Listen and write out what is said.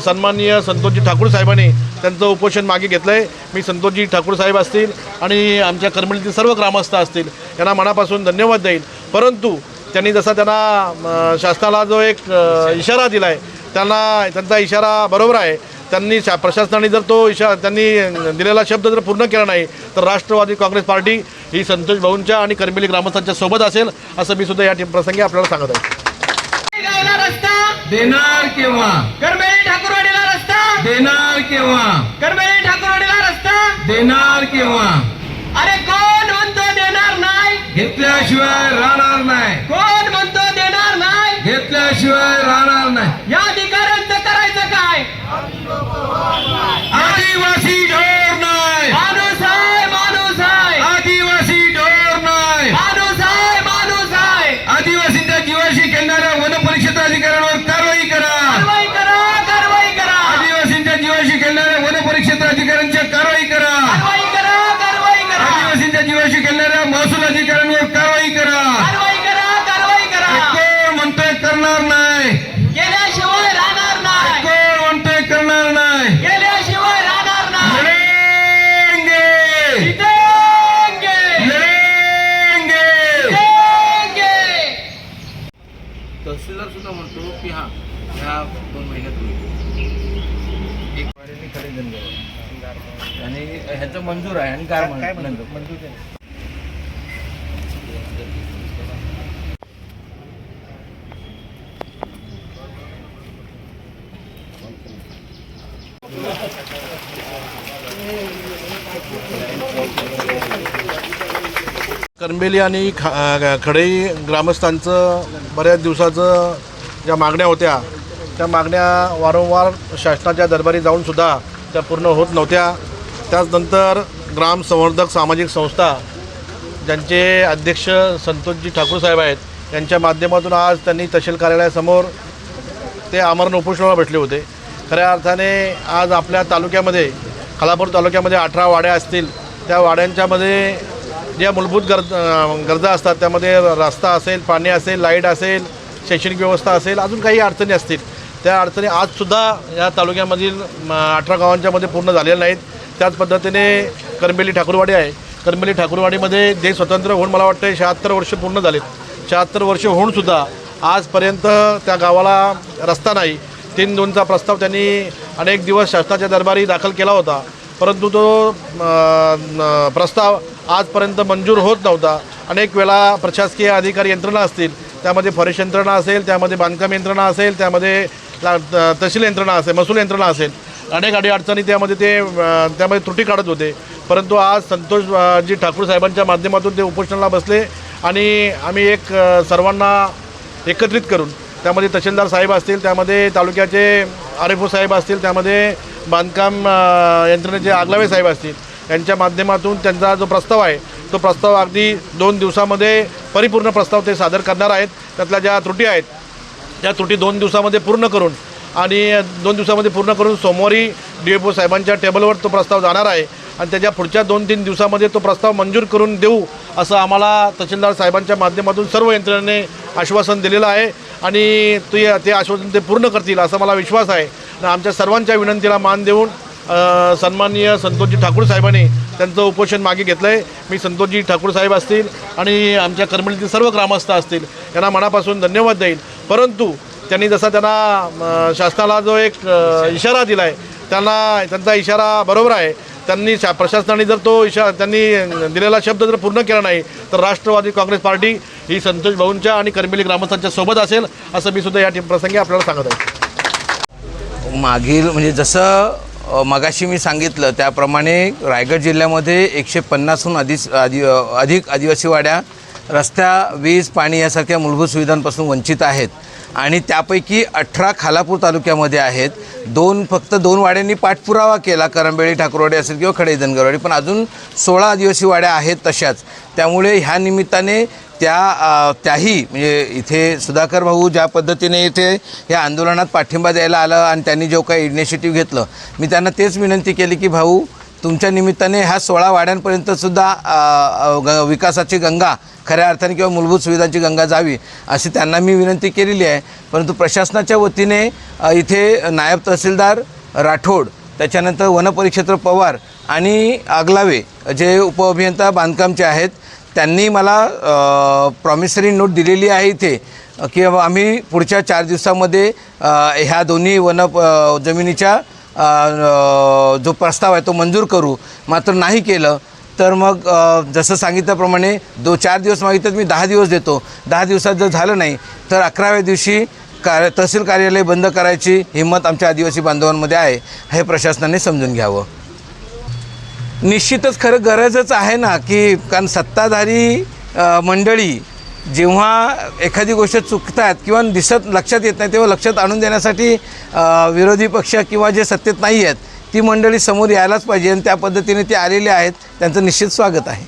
सन्माननीय संतोषजी ठाकूर साहेबांनी त्यांचं उपोषण मागे घेतलं आहे मी संतोषजी ठाकूर साहेब असतील आणि आमच्या कर्मळीतील सर्व ग्रामस्थ असतील यांना मनापासून धन्यवाद देईल. परंतु त्यांनी जसा त्यांना शासनाला जो एक इशारा दिला आहे त्यांना त्यांचा इशारा बरोबर आहे. त्यांनी शा प्रशासनाने जर तो इशा त्यांनी दिलेला शब्द जर पूर्ण केला नाही तर राष्ट्रवादी काँग्रेस पार्टी ही संतोष भाऊंच्या आणि कर्मिली ग्रामस्थांच्या सोबत असेल असं मी सुद्धा या प्रसंगी आपल्याला सांगत आहे. देणार रस्ता देणार केव्हा? करमेली ठाकूरवाडीला रस्ता? देणार केव्हा? अरे कोण म्हणतो देणार नाही? घेतल्याशिवाय राहणार कारवाई करा आदिवासींच्या जीवाशी महसूल अधिकाऱ्यांवर कारवाई करा ह्या दोन महिन्यात होईल. एक आणि ह्याचं मंजूर आहे आणि गार मंजूर? करंबेली आणि खा खडई ग्रामस्थांचं बऱ्याच दिवसाचं ज्या मागण्या होत्या त्या मागण्या वारंवार शासनाच्या दरबारी जाऊनसुद्धा त्या पूर्ण होत नव्हत्या. त्याचनंतर ग्राम संवर्धक सामाजिक संस्था ज्यांचे अध्यक्ष संतोषजी ठाकूर साहेब आहेत यांच्या माध्यमातून आज त्यांनी तहसील कार्यालयासमोर ते आमरण उपोषणाला भेटले होते. खऱ्या अर्थाने आज आपल्या तालुक्यामध्ये खालापूर तालुक्यामध्ये अठरा वाड्या असतील. त्या वाड्यांच्यामध्ये ज्या मूलभूत गरज गरजा असतात त्यामध्ये रस्ता असेल पाणी असेल लाइट असेल शैक्षणिक व्यवस्था असेल अजून काही अडचणी असतील. त्या अडचणी आजसुद्धा या तालुक्यामधील अठरा गावांच्यामध्ये पूर्ण झालेल्या नाहीत. त्याच पद्धतीने करंबेली ठाकूरवाडी आहे. करंबेली ठाकूरवाडीमध्ये जे स्वतंत्र होऊन मला वाटतं शहात्तर वर्ष पूर्ण झालेत. शहात्तर वर्ष होऊनसुद्धा आजपर्यंत त्या गावाला रस्ता नाही. तीन दोनचा प्रस्ताव त्यांनी अनेक दिवस शासनाच्या दरबारी दाखल केला होता. परंतु तो प्रस्ताव आजपर्यंत मंजूर होत नव्हता. अनेक वेळा प्रशासकीय अधिकारी यंत्रणा असतील त्यामध्ये फॉरेस्ट यंत्रणा असेल त्यामध्ये बांधकाम यंत्रणा असेल त्यामध्ये ला- त- तहसील यंत्रणा असेल महसूल यंत्रणा असेल अनेक अडी अडचणी त्यामध्ये ते त्यामध्ये त्रुटी काढत होते. परंतु आज संतोष जी ठाकूर साहेबांच्या माध्यमातून ते उपोषणाला बसले आणि आम्ही एक सर्वांना एकत्रित करून त्यामध्ये तहसीलदार साहेब असतील त्यामध्ये तालुक्याचे आर एफ ओ साहेब असतील त्यामध्ये बांधकाम यंत्रणेचे आगलावे साहेब असतील यांच्या माध्यमातून त्यांचा जो प्रस्ताव आहे तो प्रस्ताव अगदी दोन दिवसामध्ये परिपूर्ण प्रस्ताव ते सादर करणार आहेत. त्यातल्या ज्या त्रुटी आहेत त्या त्रुटी दोन दिवसामध्ये पूर्ण करून आणि दोन दिवसामध्ये पूर्ण करून सोमवारी डी एफ ओ साहेबांच्या टेबलवर तो प्रस्ताव जाणार आहे आणि त्याच्या पुढच्या दोन तीन दिवसामध्ये तो प्रस्ताव मंजूर करून देऊ असं आम्हाला तहसीलदार साहेबांच्या माध्यमातून सर्व यंत्रणेने आश्वासन दिलेलं आहे आणि ते ते आश्वासन ते पूर्ण करतील असा मला विश्वास आहे. आणि आमच्या सर्वांच्या विनंतीला मान देऊन सन्माननीय संतोषजी ठाकूर साहेबांनी त्यांचं उपोषण मागे घेतलं आहे मी संतोषजी ठाकूर साहेब असतील आणि आमच्या कर्मळीतील सर्व ग्रामस्थ असतील यांना मनापासून धन्यवाद देईल. परंतु त्यांनी जसा त्यांना शासनाला जो एक इशारा दिला आहे त्यांना त्यांचा इशारा बरोबर आहे. त्यांनी शा प्रशासनाने जर तो इशा त्यांनी दिलेला शब्द जर पूर्ण केला नाही तर राष्ट्रवादी काँग्रेस पार्टी ही संतोष भाऊंच्या आणि कर्मिली ग्रामस्थांच्या सोबत असेल असं मी सुद्धा या प्रसंगी आपल्याला सांगत आहे. मागील म्हणजे जसं मगाशी मी सांगितलं त्याप्रमाणे रायगड जिल्ह्यामध्ये एकशे पन्नासहून अधिक आदि अधिक आदिवासी वाड्या रस्त्या वीज पाणी यासारख्या मूलभूत सुविधांपासून वंचित आहेत. आणि त्यापैकी अठरा खालापूर तालुक्यामध्ये आहेत. दोन फक्त दोन वाड्यांनी पाठपुरावा केला करंबेळी ठाकूरवाडी असेल किंवा खडे जनगरवाडी पण अजून सोळा आदिवासी वाड्या आहेत तशाच. त्यामुळे ह्या निमित्ताने त्या त्याही म्हणजे इथे सुधाकर भाऊ ज्या पद्धतीने इथे या आंदोलनात पाठिंबा द्यायला आला आणि त्यांनी जो काही इनिशिएटिव्ह घेतलं मी त्यांना तेच विनंती केली की भाऊ तुमच्या निमित्ताने ह्या सोळा वाड्यांपर्यंतसुद्धा ग विकासाची गंगा खऱ्या अर्थाने किंवा मूलभूत सुविधांची गंगा जावी अशी त्यांना मी विनंती केलेली आहे. परंतु प्रशासनाच्या वतीने इथे नायब तहसीलदार राठोड त्याच्यानंतर वनपरिक्षेत्र पवार आणि आगलावे जे उपअभियंता बांधकामचे आहेत त्यांनी मला प्रॉमिसरी नोट दिलेली आहे इथे. की आम्ही पुढच्या चार दिवसामध्ये ह्या दोन्ही वन जमिनीच्या जो प्रस्ताव आहे तो मंजूर करू. मात्र नाही केलं तर मग जसं सांगितल्याप्रमाणे दो चार दिवस मागितलं मी दहा दिवस देतो. दहा दिवसात जर झालं नाही तर अकराव्या दिवशी कार्य तहसील कार्यालय बंद करायची हिंमत आमच्या आदिवासी बांधवांमध्ये आहे हे प्रशासनाने समजून घ्यावं. निश्चितच खरं गरजच आहे ना की कारण सत्ताधारी मंडळी जेव्हा एखादी गोष्ट चुकतात किंवा दिसत लक्षात येत नाही तेव्हा लक्षात आणून देण्यासाठी विरोधी पक्ष किंवा जे सत्तेत नाही आहेत ती मंडळी समोर यायलाच पाहिजे आणि त्या पद्धतीने ते आलेले आहेत. त्यांचं निश्चित स्वागत आहे.